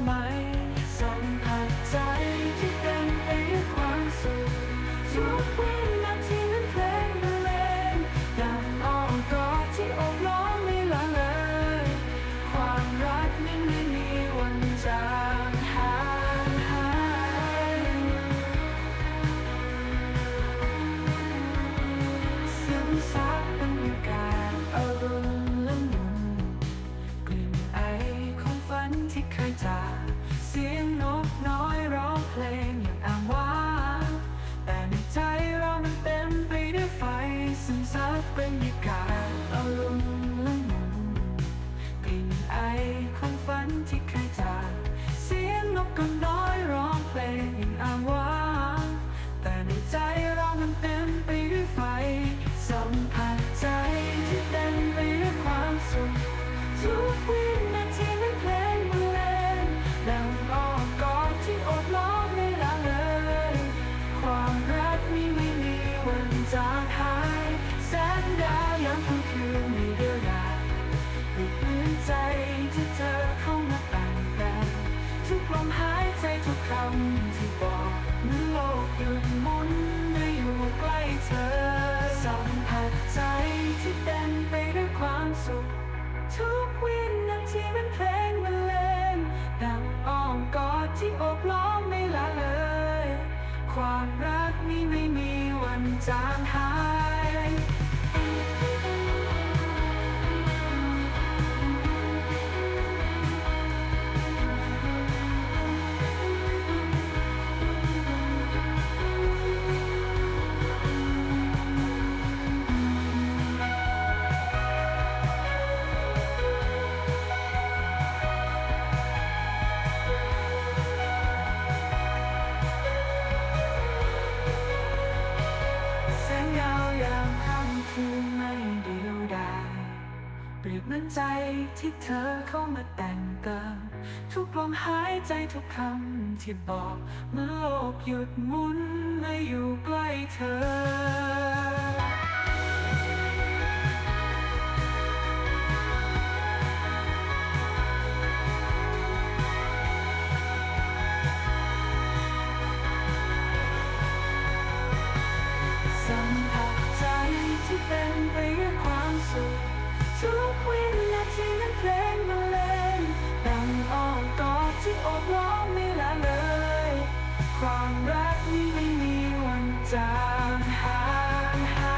my when you got ทุกวินาทีเป็นเพลงบรรเลงดังอ้อมกอดที่อบล้อมไม่ละเลย ความรักนี้ไม่มีวันจางหาย เปรียบเหมือนใจที่เธอเข้ามาแต่งเติมทุกลมหายใจทุกคำที่บอกเมื่อโลกหยุดหมุนและอยู่ใกล้เธอ จางหาย